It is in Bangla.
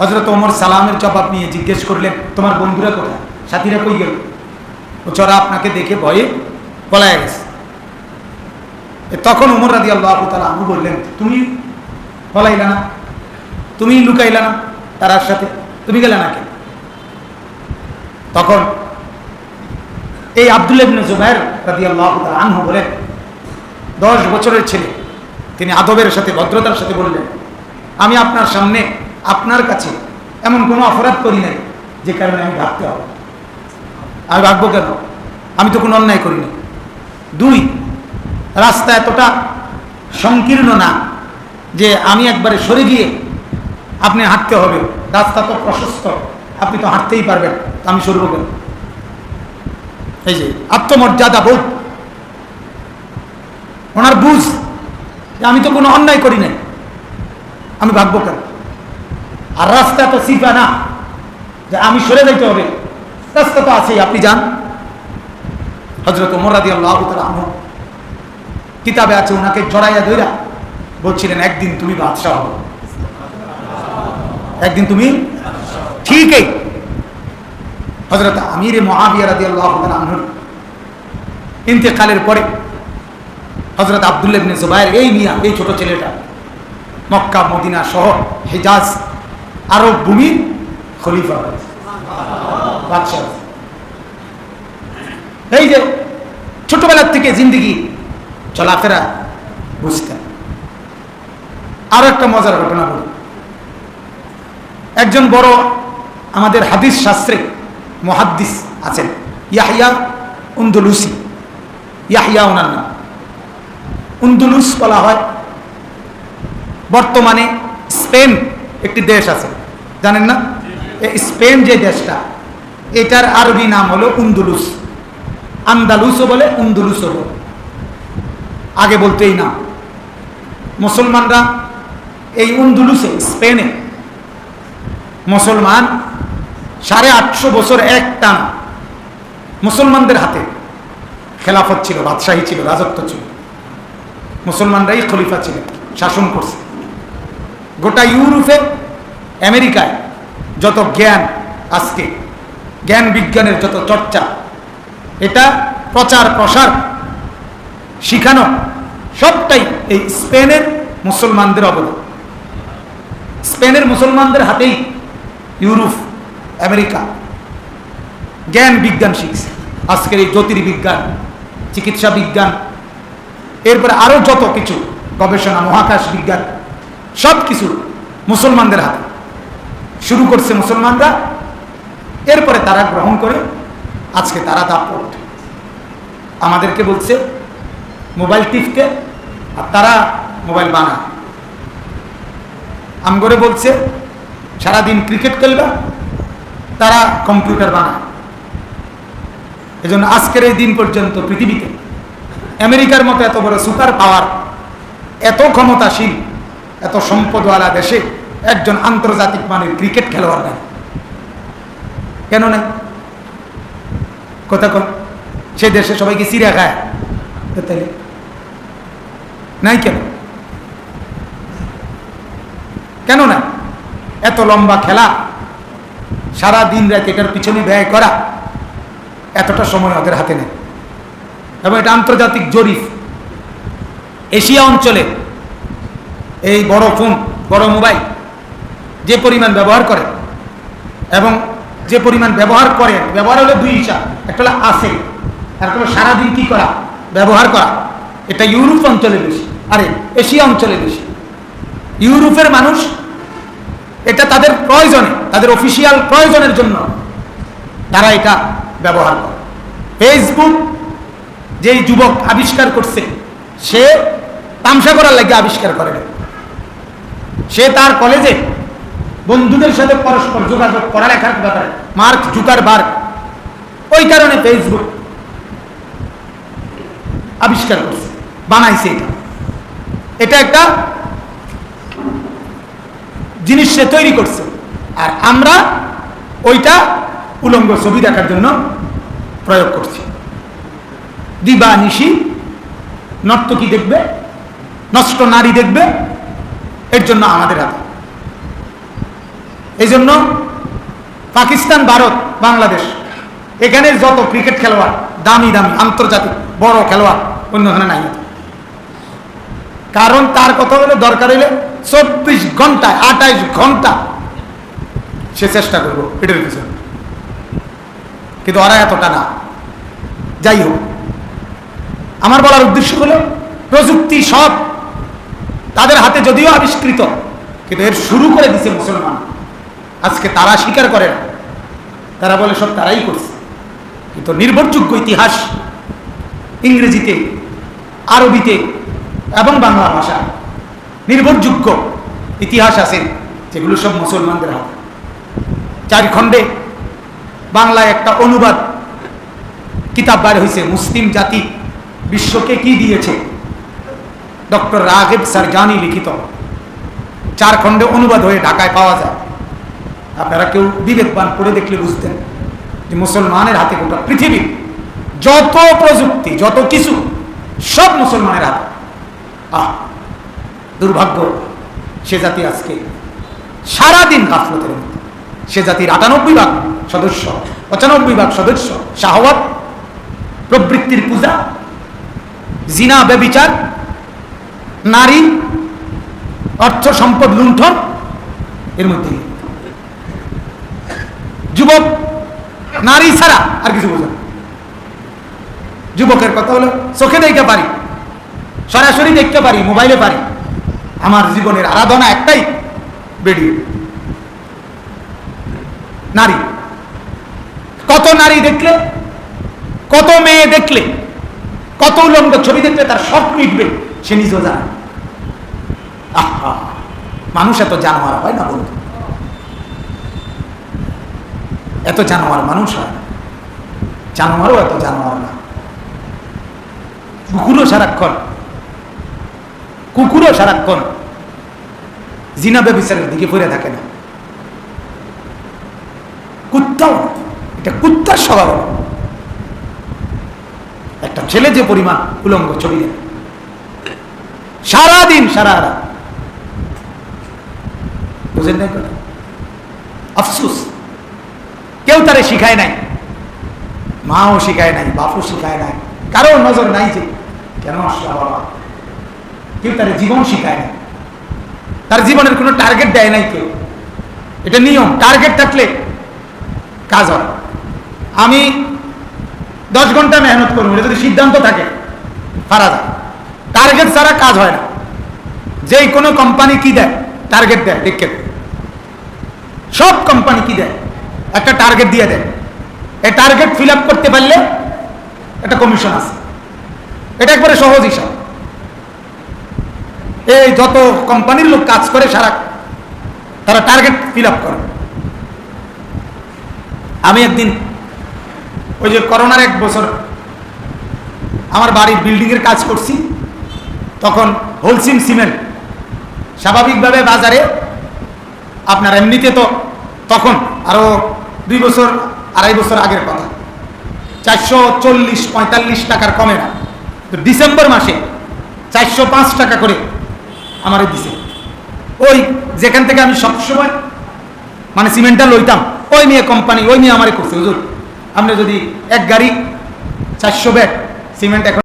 হজরত ওমর সালামের জবাব নিয়ে জিজ্ঞেস করলেন, তোমার বন্ধুরা কোথায়? সাথীরা কই গেল? ওরা আপনাকে দেখে ভয়ে পলায় গেছে। তখন উমর রাজি আল্লাহ তালা আমু বললেন, তুমি পলাইলা না? তুমি লুকাইলা না তারার সাথে? তুমি গেলে না তখন এই আব্দুল ইবনে জুবাইর রাজি আল্লাহ আনহু বলেন, দশ বছরের ছেলে। তিনি আদবের সাথে, ভদ্রতার সাথে বললেন, আমি আপনার সামনে আপনার কাছে এমন কোনো অপরাধ করি নাই যে কারণে আমি ভাবতে হবে। আমি ভাববো কেন? আমি তো কোনো অন্যায় করিনি। দুই, রাস্তা এতটা সংকীর্ণ না যে আমি একবারে সরে গিয়ে আপনি হাঁটতে হবে। রাস্তা তো প্রশস্ত, আপনি তো হাঁটতেই পারবেন আমি সরব কেন? এই যে আত্মমর্যাদা বোধ, ওনার বুঝ যে আমি তো কোনো অন্যায় করি নাই, আমি ভাববো কেন? আর রাস্তা তো সিফা না। যে আমি সরে যাইতে হবে। রাস্তা তো আছেই, আপনি যান। হজরত মোরাদি আল্লাহ কিতাবে আছে, ওনাকে জড়াইয়া ধইরা বলছিলেন, একদিন তুমি বাদশাহ হবে একদিন তুমি ঠিকই। হজরত আমির মহাবিয়া রাদি আল্লাহ আহর ইন্তেকালের পরে হজরত আবদুল্লাহ ইবনে জুবাইর, এই মিয়া, এই ছোট ছেলেটা মক্কা, মদিনা শহর, হেজাজ আরব ভূমির খলিফা। এই যে ছোটবেলার থেকে জিন্দিগি, চলাফেরা বুঝতেন আরও একটা মজার ঘটনা বলি। একজন বড় আমাদের হাদিস শাস্ত্রে মহাদ্দিস আছেন ইয়াহিয়া উন্দুলুসি। ইয়াহিয়া ওনার নাম। উন্দুলুস বলা হয়। বর্তমানে স্পেন একটি দেশ আছে। জানেন না? স্পেন যে দেশটা, এটার আরবি নাম হলো উন্দুলুস। আন্দালুসও বলে, উন্দুলুসও বলে। আগে বলতেই না মুসলমানরা এই উন্দুলুসে, স্পেনে, মুসলমান সাড়ে আটশো বছর এক টান মুসলমানদের হাতে খেলাফত ছিল, বাদশাহী ছিল, রাজত্ব ছিল। মুসলমানরাই খলিফা ছিলেন, শাসন করছে। গোটা ইউরোপে আমেরিকায় যত জ্ঞান আজকে, জ্ঞান বিজ্ঞানের যত চর্চা, এটা প্রচার প্রসার শিখানো সবটাই এই স্পেনের মুসলমানদের অবদান। স্পেনের মুসলমানদের হাতেই ইউরোপ, আমেরিকা জ্ঞান বিজ্ঞান শিখছে। আজকের এই জ্যোতির্বিজ্ঞান, চিকিৎসা বিজ্ঞান, এরপরে আরও যত কিছু, গবেষণা, মহাকাশ বিজ্ঞান সব কিছু মুসলমানদের হাতে। শুরু করছে মুসলমানরা। এরপরে তারা গ্রহণ করে, আজকে তারা দাপট আমাদেরকে বলছে, মোবাইল টিপকে, আর তারা মোবাইল বানায়। আমগরে বলছে, সারাদিন ক্রিকেট খেলবা, তারা কম্পিউটার বানায়। এজন্য আজকের এই দিন পর্যন্ত পৃথিবীতে আমেরিকার মতো এত বড় সুপার পাওয়ার, এত ক্ষমতাশীল, এত সম্পদওয়ালা দেশে একজন আন্তর্জাতিক মানের ক্রিকেট খেলোয়াড় নাই। কেন নাই? কথা কন। সে দেশে সবাইকে চিড়া খায়। তো তাইলে নাই কেন? কেন না এত লম্বা খেলা, সারা দিন রাত এটার পিছনে ব্যয় করা, এতটা সময় ওদের হাতে নেই। এবং এটা আন্তর্জাতিক জরিপ। এশিয়া অঞ্চলে এই বড় ফোন, বড় মোবাইল যে পরিমাণ ব্যবহার করে এবং যে পরিমাণ ব্যবহার করে, ব্যবহার হলো দুই হিসাব, একটা হলো আসে, আর একটা হলো সারাদিন কি করা? ব্যবহার করা। এটা ইউরোপ অঞ্চলে বেশি, আরে এশিয়া অঞ্চলে বেশি। ইউরোপের মানুষ এটা তাদের প্রয়োজনে, তাদের অফিসিয়াল প্রয়োজনের জন্য তারা এটা ব্যবহার করে। ফেসবুক যেই যুবক আবিষ্কার করছে, সে তামসা করার লাগে আবিষ্কার করে সে তার কলেজে বন্ধুদের সাথে পরস্পর যোগাযোগ, পড়ালেখার ব্যাপারে? মার্ক জুকার বার ওই কারণে ফেসবুক আবিষ্কার করছে, বানাইছে এটা। এটা একটা জিনিস সে তৈরি করছে। আর আমরা ওইটা উলঙ্গ ছবি দেখার জন্য প্রয়োগ করছি। দিবা নিশি নর্তকী দেখবে, নষ্ট নারী দেখবে, এর জন্য আমাদের হাতে। এই জন্য পাকিস্তান, ভারত, বাংলাদেশ এখানে যত ক্রিকেট খেলোয়াড়, দামি দামি, আন্তর্জাতিক, বড় খেলোয়াড় অন্যখানে নাই। কারণ তার কথা হলে দরকার হইলে চব্বিশ ঘন্টায়, আঠাইশ ঘণ্টা সে চেষ্টা করব এটার পিছনে। কিন্তু ওরা এতটা না। যাই হোক, আমার বলার উদ্দেশ্য হলো প্রযুক্তি সব তাদের হাতে যদিও আবিষ্কৃত, কিন্তু এর শুরু করে দিছে মুসলমান। আজকে তারা স্বীকার করে না। তারা বলে, সব তারাই করছে। কিন্তু নির্ভরযোগ্য ইতিহাস। ইংরেজিতে, আরবিতে এবং বাংলা ভাষা নির্ভরযোগ্য ইতিহাস আছে যেগুলো সব মুসলমানদের হাতে। চার খণ্ডে বাংলায় একটা অনুবাদ কিতাব বার হয়েছে মুসলিম জাতি বিশ্বকে কি দিয়েছে? ডক্টর রাগেব সারজানি লিখিত। চার খণ্ডে অনুবাদ হয়ে ঢাকায় পাওয়া যায়। আপনারা কেউ বিবেকবান পড়ে দেখলে বুঝতেন যে মুসলমানের হাতে গোটা পৃথিবী, যত প্রযুক্তি, যত কিছু, সব মুসলমানের হাতে। আহ, দুর্ভাগ্য, সে জাতি আজকে সারাদিন গাফলতের মধ্যে সে জাতির আটানব্বই ভাগ সদস্য, পঁচানব্বই ভাগ সদস্য শাহওয়াত, প্রবৃত্তির পূজা, জিনা, ব্যবিচার, নারী, অর্থ সম্পদ লুণ্ঠন, এর মধ্যে যুবক, নারী ছাড়া আর কিছু বোঝা যুবকের কথা হলো, চোখে দেখতে পারি, সরাসরি দেখতে পারি, মোবাইলে পারি। আমার জীবনের আরাধনা একটাই বেরিয়ে নারী। কত নারী দেখলে, কত মেয়ে দেখলে, কত উলঙ্গ ছবি দেখলে তার সব মিটবে সে নিজেও জানে আহা! মানুষ এত জানোয়ার হয় না বন্ধু। এত জানোয়ার মানুষ হয় না। জানোয়ারও এত জানোয়ার না। কুকুরও সারাক্ষণ কুকুরও সারাক্ষণ জিনা ব্যবসারের দিকে পড়ে থাকে না। কুত্তাও এটা কুত্তার স্বভাব। একটা ছেলে যে পরিমাণ উলঙ্গ ছবি সারাদিন সারা রাত বুঝেন কথা? আফসুস। কেউ তারে শিখায় নাই, মাও শিখায় নাই, বাপও শিখায় নাই কারও নজর নাই যে কেন বাবা কেউ তার জীবন শিখায় নাই, তার জীবনের কোনো টার্গেট দেয় নাই কেউ। এটা নিয়ম টার্গেট থাকলে কাজ হয়। আমি দশ ঘণ্টা মেহনত করব, এটা যদি সিদ্ধান্ত থাকে পারা যায়। টার্গেট ছাড়া কাজ হয় না। যেই কোনো কোম্পানি কি দেয় টার্গেট দেয়, দেখে সব কোম্পানি কি দেয়? একটা টার্গেট দিয়ে দেয়। এই টার্গেট ফিল করতে পারলে একটা কমিশন আছে। এটা একবারে সহজ হিসাব। এই যত কোম্পানির লোক কাজ করে সারা, তারা টার্গেট ফিল করে। আমি একদিন ওই যে করোনার এক বছর আমার বাড়ির বিল্ডিংয়ের কাজ করছি, তখন হোলসিম সিমেন্ট স্বাভাবিকভাবে বাজারে আপনার এমনিতে তো তখন আরও দুই বছর, আড়াই বছর আগের কথা। চারশো চল্লিশ, পঁয়তাল্লিশ টাকার কমে না। তো ডিসেম্বর মাসে চারশো পাঁচ টাকা করে আমারে দিছে। ওই যেখান থেকে আমি সবসময় মানে সিমেন্টটা লইতাম, ওই নিয়ে কোম্পানি ওই নিয়ে আমারে করছে। হুজুর, আপনি যদি এক গাড়ি চারশো ব্যাগ সিমেন্ট এখন